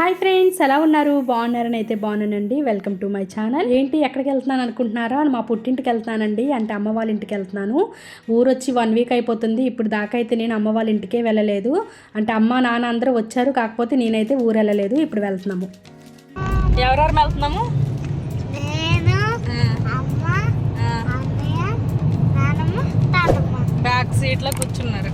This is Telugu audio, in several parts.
హాయ్ ఫ్రెండ్స్ ఎలా ఉన్నారు? బాగున్నారని అయితే బాగున్నానండి. వెల్కమ్ టు మై ఛానల్ ఏంటి ఎక్కడికి వెళ్తున్నాను అనుకుంటున్నారా? మా పుట్టింటికి వెళ్తున్నానండి. అంటే అమ్మ వాళ్ళ ఇంటికి వెళ్తున్నాను. ఊరు వచ్చి వన్ వీక్ అయిపోతుంది. ఇప్పుడు దాకా అయితే నేను అమ్మ వాళ్ళ ఇంటికే వెళ్ళలేదు. అంటే అమ్మ నాన్న అందరూ వచ్చారు. కాకపోతే నేనైతే ఊరు వెళ్ళలేదు. ఇప్పుడు వెళ్తున్నాము. ఎవరెవరు వెళ్తున్నాము? బ్యాక్ సీట్లో కూర్చున్నారు.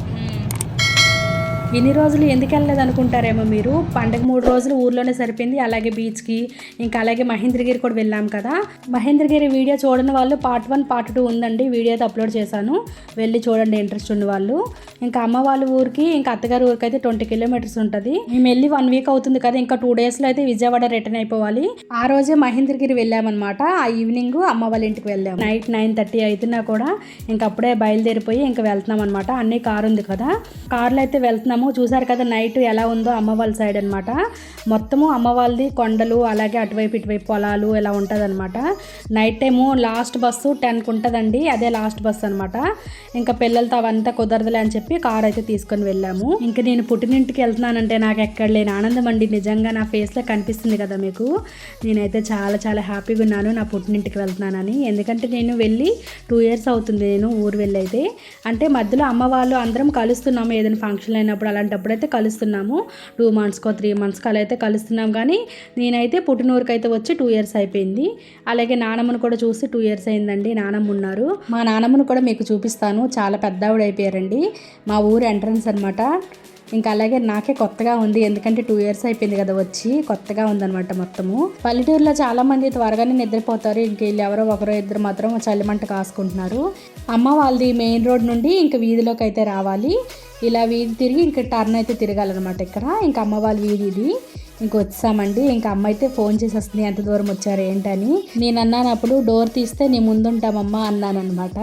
ఎన్ని రోజులు ఎందుకు వెళ్ళలేదు అనుకుంటారేమో మీరు? పండగ మూడు రోజులు ఊర్లోనే సరిపోయింది. అలాగే బీచ్కి ఇంకా అలాగే మహేంద్రగిరి కూడా వెళ్ళాం కదా. మహేంద్రగిరి వీడియో చూడని వాళ్ళు పార్ట్ వన్ పార్ట్ టూ ఉందండి. వీడియో అయితే అప్లోడ్ చేశాను. వెళ్ళి చూడండి ఇంట్రెస్ట్ ఉన్న వాళ్ళు. ఇంకా అమ్మ వాళ్ళ ఊరికి ఇంకా అత్తగారి ఊరికి అయితే ట్వంటీ కిలోమీటర్స్ ఉంటుంది. మేము వెళ్ళి వన్ వీక్ అవుతుంది కదా. ఇంకా టూ డేస్లో అయితే విజయవాడ రిటర్న్ అయిపోవాలి. ఆ రోజే మహేంద్రగిరి వెళ్ళామన్నమాట. ఆ ఈవినింగ్ అమ్మ వాళ్ళ ఇంటికి వెళ్ళాము. నైట్ నైన్ థర్టీ అవుతున్నా కూడా ఇంకా అప్పుడే బయలుదేరిపోయి ఇంకా వెళ్తున్నాం అనమాట అన్నీ కారు ఉంది కదా. కార్లో అయితే వెళ్తున్నాం వెళ్తున్నాము చూసారు కదా నైట్ ఎలా ఉందో అమ్మ వాళ్ళ సైడ్ అనమాట మొత్తము అమ్మ వాళ్ళది కొండలు అలాగే అటువైపు ఇటువైపు పొలాలు ఇలా ఉంటుంది అనమాట నైట్ టైము లాస్ట్ బస్సు టెన్కి ఉంటుందండి అదే లాస్ట్ బస్సు అనమాట ఇంకా పిల్లలతో అవంతా కుదరదులే అని చెప్పి కార్ అయితే తీసుకొని వెళ్ళాము. ఇంకా నేను పుట్టినింటికి వెళ్తున్నానంటే నాకు ఎక్కడ లేని ఆనందం అండి. నిజంగా నా ఫేస్లో కనిపిస్తుంది కదా మీకు. నేనైతే చాలా చాలా హ్యాపీగా ఉన్నాను నా పుట్టినింటికి వెళ్తున్నానని. ఎందుకంటే నేను వెళ్ళి టూ ఇయర్స్ అవుతుంది నేను ఊరు వెళ్ళి అయితే అంటే మధ్యలో అమ్మ వాళ్ళు అందరం కలుస్తున్నాము ఏదైనా ఫంక్షన్ అయినప్పుడు అలాంటప్పుడు అయితే కలుస్తున్నాము. టూ మంత్స్కో త్రీ మంత్స్కో అలా అయితే కలుస్తున్నాం. కానీ నేనైతే పుట్టినూరుకి అయితే వచ్చి టూ ఇయర్స్ అయిపోయింది. అలాగే నానమ్మను కూడా చూసి టూ ఇయర్స్ అయిందండి. నానమ్మ ఉన్నారు. మా నానమ్మను కూడా మీకు చూపిస్తాను. చాలా పెద్ద ఆవిడ అయిపోయారండి. మా ఊరు ఎంట్రన్స్ అనమాట ఇంకా అలాగే నాకే కొత్తగా ఉంది. ఎందుకంటే టూ ఇయర్స్ అయిపోయింది కదా వచ్చి. కొత్తగా ఉందన్నమాట మొత్తము. పల్లెటూరులో చాలా మంది త్వరగానే నిద్రపోతారు. ఇంక వీళ్ళు ఎవరో ఒకరో ఇద్దరు మాత్రం చలిమంట కాసుకుంటున్నారు. అమ్మ వాళ్ళది మెయిన్ రోడ్ నుండి ఇంక వీధిలోకి అయితే రావాలి. ఇలా వీధి తిరిగి ఇంకా టర్న్ అయితే తిరగాలన్నమాట ఇక్కడ ఇంకా అమ్మ వాళ్ళ వీధి ఇది ఇంక వచ్చామండి. ఇంకా అమ్మ అయితే ఫోన్ చేసేస్తుంది ఎంత దూరం వచ్చారు ఏంటని? నేను అన్నాను అప్పుడు డోర్ తీస్తే నీ ముందుంటామమ్మా అన్నాను అనమాట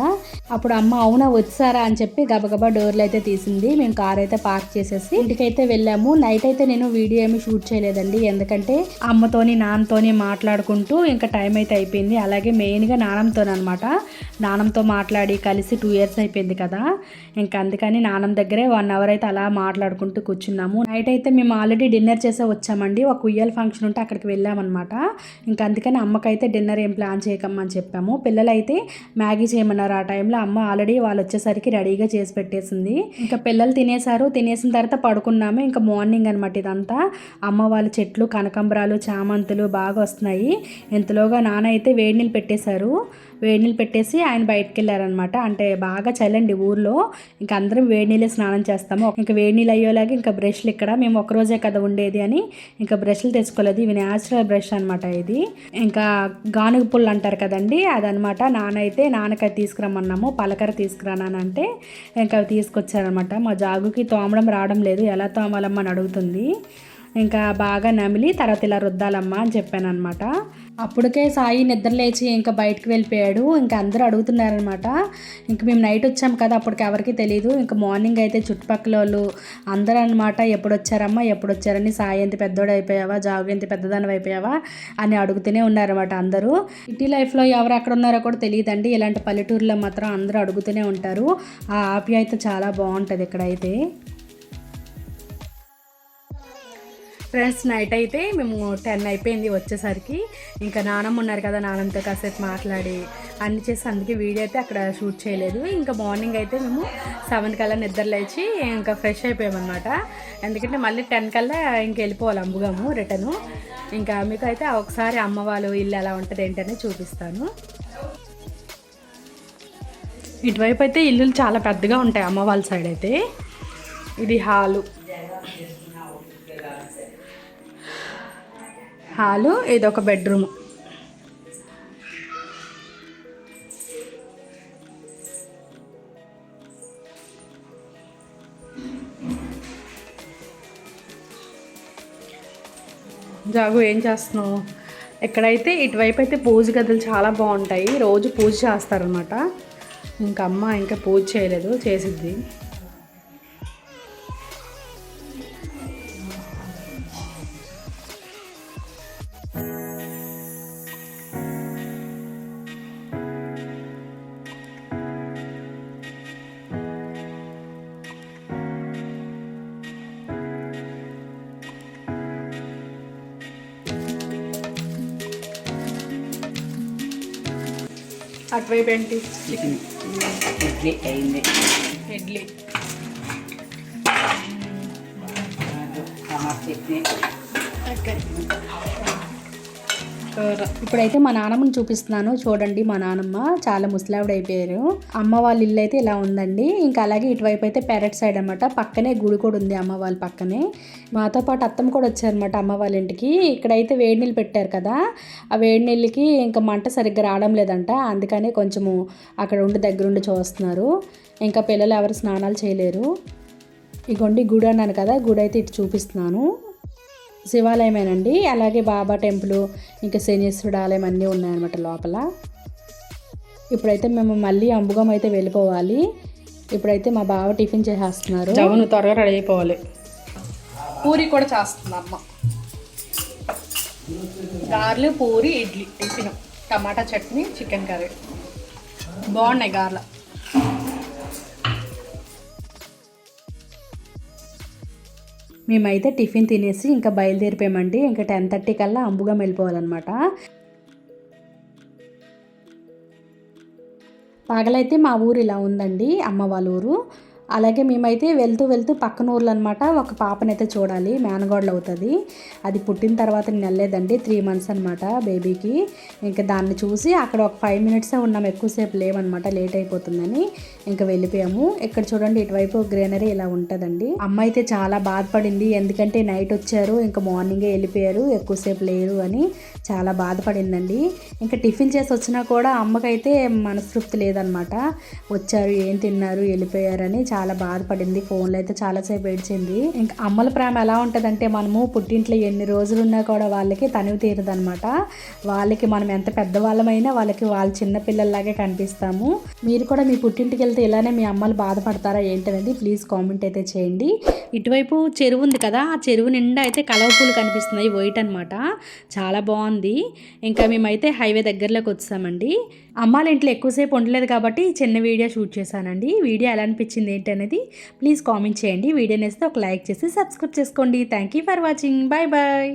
అప్పుడు అమ్మ అవునా వచ్చారా? అని చెప్పి గబగబా డోర్లు అయితే తీసింది. మేము కార్ అయితే పార్క్ చేసేసి ఇంటికైతే వెళ్ళాము. నైట్ అయితే నేను వీడియో ఏమి షూట్ చేయలేదండి. ఎందుకంటే అమ్మతోని నాన్నతోని మాట్లాడుకుంటూ ఇంకా టైం అయితే అయిపోయింది. అలాగే మెయిన్గా నానంతోనమాట నానంతో మాట్లాడి కలిసి టూ ఇయర్స్ అయిపోయింది కదా. ఇంకా అందుకని నానం దగ్గరే వన్ అవర్ అయితే అలా మాట్లాడుకుంటూ కూర్చున్నాము. నైట్ అయితే మేము ఆల్రెడీ డిన్నర్ చేసే వచ్చామండి ఒక ఉయ్యాల ఫంక్షన్ ఉంటే అక్కడికి వెళ్ళామన్నమాట. ఇంకా అందుకని అమ్మకైతే డిన్నర్ ఏం ప్లాన్ చేయకమ్మని చెప్పాము. పిల్లలైతే మ్యాగీ చేయమన్నారు ఆ టైంలో. అమ్మ ఆల్రెడీ వాళ్ళు వచ్చేసరికి రెడీగా చేసి పెట్టేసింది. ఇంకా పిల్లలు తినేసారు తినేసిన తర్వాత పడుకున్నాము. ఇంకా మార్నింగ్ అనమాట ఇదంతా. అమ్మ వాళ్ళ చెట్లు కనకంబరాలు చామంతులు బాగా వస్తున్నాయి. ఇంతలోగా నాన్న అయితే వేడి నీళ్ళు పెట్టేశారు. వేడి నీళ్ళు పెట్టేసి ఆయన బయటకు వెళ్ళారనమాట అంటే బాగా చల్లండి ఊర్లో. ఇంకా అందరం వేడి నీళ్ళే స్నానం చేస్తాము. ఇంకా వేడి నీళ్ళు అయ్యేలాగా ఇంకా బ్రష్లు ఇక్కడ. మేము ఒక రోజే కదా ఉండేది అని ఇంకా బ్రష్లు తెచ్చుకోలేదు. ఇవి న్యాచురల్ బ్రష్ అనమాట ఇది. ఇంకా గానుగ పుల్లు అంటారు కదండి అదనమాట నాన్న అయితే నాన్నకాయ తీసుకురమ్మన్నాము. పలకర తీసుకురానంటే ఇంకా అవి తీసుకొచ్చారనమాట మా జాగుకి తోమడం రావడం లేదు. ఎలా తోమాలమ్మని అని అడుగుతుంది. ఇంకా బాగా నమిలి తర్వాత ఇలా రుద్దాలమ్మా అని చెప్పాను అనమాట అప్పటికే సాయి నిద్ర లేచి ఇంకా బయటకు వెళ్ళిపోయాడు. ఇంకా అందరూ అడుగుతున్నారనమాట ఇంక మేము నైట్ వచ్చాం కదా అప్పటికి ఎవరికి తెలియదు ఇంకా మార్నింగ్ అయితే చుట్టుపక్కల వాళ్ళు అందరూ అనమాట ఎప్పుడు వచ్చారమ్మా? ఎప్పుడు వచ్చారని? సాయి ఎంత పెద్దోడు అయిపోయావా? జాగు ఎంత పెద్దదాని అయిపోయావా? అని అడుగుతూనే ఉన్నారన్నమాట అందరూ. సిటీ లైఫ్లో ఎవరు ఎక్కడ ఉన్నారో కూడా తెలియదండి. ఇలాంటి పల్లెటూరులో మాత్రం అందరూ అడుగుతూనే ఉంటారు. ఆ ఆప్యాయత చాలా బాగుంటుంది ఇక్కడైతే. ఫ్రెండ్స్ నైట్ అయితే మేము టెన్ అయిపోయింది వచ్చేసరికి. ఇంకా నానమ్మ ఉన్నారు కదా నానమ్మతో కాసేపు మాట్లాడి అన్ని చేసి అందుకే వీడియో అయితే అక్కడ షూట్ చేయలేదు. ఇంకా మార్నింగ్ అయితే మేము సెవెన్ కల్లా నిద్ర లేచి ఇంకా ఫ్రెష్ అయిపోయామన్నమాట. ఎందుకంటే మళ్ళీ టెన్ కల్లా ఇంక వెళ్ళిపోవాలి అంబుగాము రిటర్ను ఇంకా మీకు అయితే ఒకసారి అమ్మ వాళ్ళు ఇల్లు ఎలా ఉంటుంది ఏంటనే చూపిస్తాను. ఇటువైపు అయితే ఇల్లులు చాలా పెద్దగా ఉంటాయి అమ్మ వాళ్ళ సైడ్ అయితే. ఇది హాలు. హాలు ఇది ఒక బెడ్రూమ్. జాగు ఏం చేస్తున్నావు? ఎక్కడైతే ఇటువైపు అయితే పూజ గదులు చాలా బాగుంటాయి రోజు పూజ చేస్తారనమాట ఇంకా అమ్మ ఇంకా పూజ చేయలేదు చేసిద్ది. అటువైపు ఏంటి? చికెన్ ఇడ్లీ అయింది. ఇడ్లీ. చట్నీ. ఇప్పుడైతే మా నాన్నమ్మని చూపిస్తున్నాను. చూడండి మా నాన్నమ్మ చాలా ముసలావిడ అయిపోయారు అమ్మ వాళ్ళ ఇల్లు అయితే ఇలా ఉందండి. ఇంకా అలాగే ఇటువైపు అయితే పెరట్ సైడ్ అనమాట పక్కనే గుడి కూడా ఉంది అమ్మ వాళ్ళ పక్కనే. మాతో పాటు అత్తమ్మ కూడా వచ్చారనమాట అమ్మ వాళ్ళ ఇంటికి. ఇక్కడైతే వేడి నీళ్ళు పెట్టారు కదా. ఆ వేడి నీళ్ళకి ఇంకా మంట సరిగ్గా రావడం లేదంట. అందుకనే కొంచెము అక్కడ ఉండి దగ్గరుండి చూస్తున్నారు. ఇంకా పిల్లలు ఎవరు స్నానాలు చేయలేరు. ఇగోండి గుడి అన్నాను కదా. గుడి అయితే ఇటు చూపిస్తున్నాను. శివాలయమేనండి. అలాగే బాబా టెంపుల్ ఇంకా శనీశ్వరుడు ఆలయం అన్నీ ఉన్నాయన్నమాట లోపల. ఇప్పుడైతే మేము మళ్ళీ అంబుగం అయితే వెళ్ళిపోవాలి. ఇప్పుడైతే మా బావ టిఫిన్ చేసేస్తున్నారు. అవును త్వరగా రెడీ అయిపోవాలి. పూరి కూడా చేస్తుంది అమ్మ. గారెలు puri idli tiffin. Tomato chutney chicken curry. బాగున్నాయి గారెలు. మేమైతే టిఫిన్ తినేసి ఇంకా బయలుదేరిపోయామండి. ఇంకా టెన్ థర్టీ కల్లా అంబుగా వెళ్ళిపోవాలన్నమాట. పగలైతే మా ఊరు ఇలా ఉందండి. అమ్మ వాళ్ళ ఊరు. అలాగే మేమైతే వెళ్తూ వెళ్తూ పక్కన ఊర్లు అనమాట ఒక పాపనైతే చూడాలి. మేనగోడలు అవుతుంది. అది పుట్టిన తర్వాత నేను వెళ్ళలేదండి త్రీ మంత్స్ అనమాట బేబీకి. ఇంకా దాన్ని చూసి అక్కడ ఒక ఫైవ్ మినిట్సే ఉన్నాం. ఎక్కువసేపు లేవన్నమాట. లేట్ అయిపోతుందని ఇంకా వెళ్ళిపోయాము. ఇక్కడ చూడండి ఇటువైపు గ్రీనరీ ఇలా ఉంటుందండి. అమ్మ అయితే చాలా బాధపడింది. ఎందుకంటే నైట్ వచ్చారు. ఇంకా మార్నింగే వెళ్ళిపోయారు. ఎక్కువసేపు లేరు అని చాలా బాధపడిందండి. ఇంకా టిఫిన్ చేసి వచ్చినా కూడా అమ్మకైతే మనస్తృప్తి లేదనమాట వచ్చారు ఏం తిన్నారు వెళ్ళిపోయారని చాలా బాధపడింది. ఫోన్లో అయితే చాలాసేపు ఏడ్చింది. ఇంకా అమ్మల ప్రేమ ఎలా ఉంటుందంటే మనము పుట్టింట్లో ఎన్ని రోజులు ఉన్నా కూడా వాళ్ళకి తనివి తీరదనమాట వాళ్ళకి మనం ఎంత పెద్దవాళ్ళమైనా వాళ్ళకి వాళ్ళ చిన్న పిల్లల్లాగే కనిపిస్తాము. మీరు కూడా మీ పుట్టింటికి వెళ్తే ఇలానే మీ అమ్మలు బాధపడతారా ఏంటనేది ప్లీజ్ కామెంట్ అయితే చేయండి. ఇటువైపు చెరువు ఉంది కదా ఆ చెరువు నిండా అయితే కలవ పూలు కనిపిస్తున్నాయి. వైట్ అనమాట చాలా బాగుంది. ఇంకా మేమైతే హైవే దగ్గరలోకి వచ్చామండి. అమ్మాల ఇంట్లో ఎక్కువసేపు ఉండలేదు కాబట్టి చిన్న వీడియో షూట్ చేశానండి. వీడియో ఎలా అనిపించింది ఏంటి అనేది ప్లీజ్ కామెంట్ చేయండి. వీడియో నేస్తే ఒక లైక్ చేసి సబ్స్క్రైబ్ చేసుకోండి. Thank you for watching bye bye